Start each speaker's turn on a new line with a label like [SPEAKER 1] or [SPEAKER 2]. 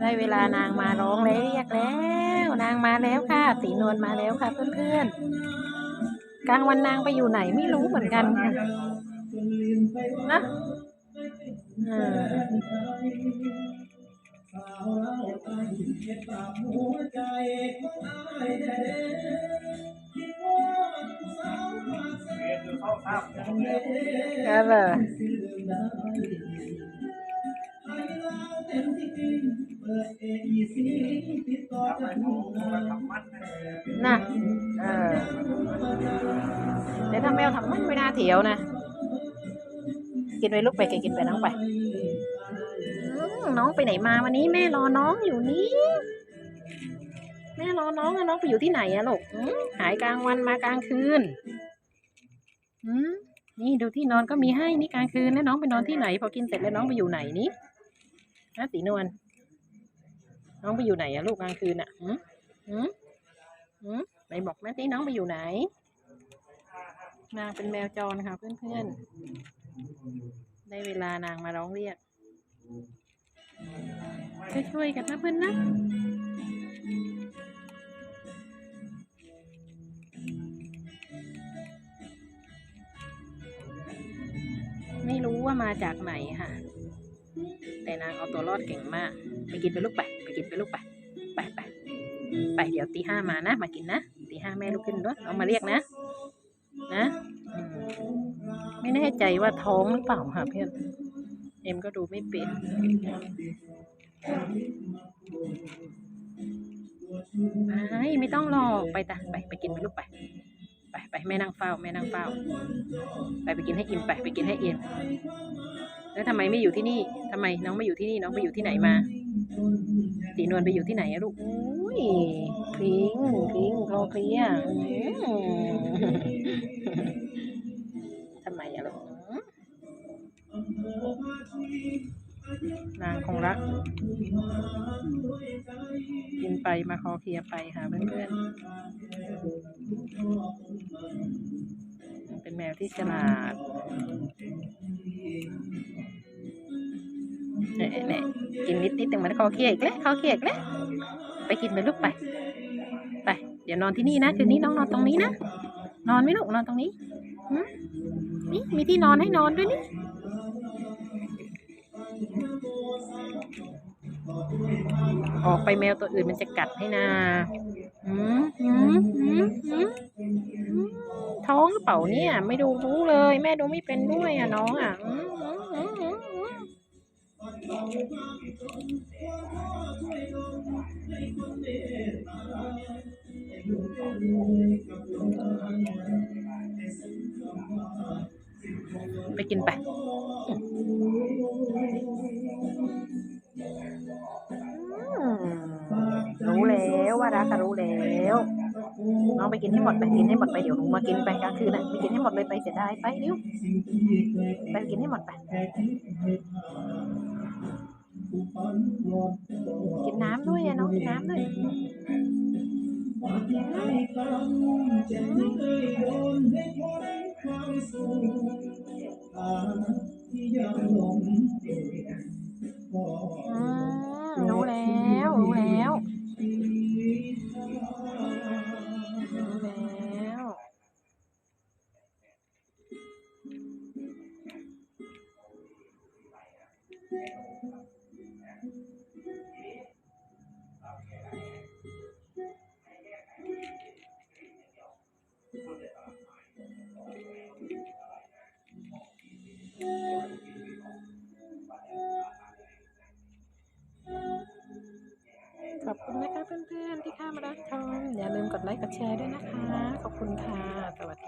[SPEAKER 1] ได้เวลานางมาร้องแล้วเรียกแล้ว นางมาแล้วค่ะ สีนวลมาแล้วค่ะ เพื่อนๆกลางวันนางไปอยู่ไหนไม่รู้เหมือนกันค่ะนะอ่า
[SPEAKER 2] เรียนอ เข้าข้ามอย่างเดียว
[SPEAKER 1] เออเลย
[SPEAKER 2] ทำไมเขามาทำมัดให้
[SPEAKER 1] นะเออแต่ถ้าแมวทำมันไม่น่าเถียวนะ กินไปลูกไปแกกินไปน้องไปอืมน้องไปไหนมาวันนี้แม่รอน้องอยู่นี่แม่รอน้องอะน้องไปอยู่ที่ไหนอะลูกอืมหายกลางวันมากลางคืนอืมนี่ดูที่นอนก็มีให้นี่กลางคืนแล้วน้องไปนอนที่ไหน พอกินเสร็จแล้วน้องไปอยู่ไหนนี่ นะสีนวลน้องไปอยู่ไหนอะลูกกลางคืนอะหืมหืมหืมไหนบอกแม่ที่น้องไปอยู่ไหนนางเป็นแมวจรค่ะเพื่อนๆ ได้เวลานางมาร้องเรียก ช่วยๆกันนะเพื่อนนะไม่รู้ว่ามาจากไหนค่ะ แต่นางเอาตัวรอดเก่งมาก ไปกินไปลูกไป ไปกินไปลูกไป ไปไปไปเดี๋ยวตีห้ามานะ มากินนะตีห้าแม่ลุกขึ้นด้วยเอามาเรียกนะ นะไม่แน่ใจว่าท้องหรือเปล่าค่ะเพื่อนเอ็มก็ดูไม่เป็นไปไม่ต้องรอไปตะไปไปกินไปลูกไป ไปไปแม่นั่งเฝ้าแม่นั่งเฝ้า ไปไปกินให้อิ่มไปไปกินให้อิ่ม แล้วทำไมไม่อยู่ที่นี่ทำไมน้องไม่อยู่ที่นี่น้องไปอยู่ที่ไหนมาตีนวลไปอยู่ที่ไหนอะลูกอุ้ยคลิงคลิงคลเคลียร์ทำไมอะลูกนางคงรัก กินไปมาคอเคลียร์ไปค่ะเพื่อนๆเป็นแมวที่ฉลาด เนี่ยเนี่ยกินนิดนิดๆแต่มันคอเคียร์อีกแล้วคอเคียร์อีกแล้วไปกินไปลูกไป ไป เดี๋ยวนอนที่นี่นะคืนนี้น้องนอนตรงนี้นะนอนไหมลูกนอนตรงนี้นี่มีที่นอนให้นอนด้วยนี่ออกไปแมวตัวอื่นมันจะกัดให้นาหืมหืมหืมหืมท้องหรือเปล่าเนี่ย ไม่ดูรู้เลย แม่ดูไม่เป็นด้วยอะน้องอะหืมหืมหืมหืมหืม ไปกินไปรู้แล้วว่ารักรู้แล้วน้องไปกินให้หมดไปกินให้หมดไปเดี๋ยวหนูมากินไปกลางคืนนะไปกินให้หมดเลยไปเสียดายไปเร็วไปกินให้หมดไป กินน้ำด้วยอะน้องกินน้ำด้วยอืมรู้แล้ว รู้แล้ว คุณนะคะเพื่อนๆที่เข้ามารับชมอย่าลืมกดไลค์กดแชร์ด้วยนะคะ ขอบคุณค่ะ สวัสดี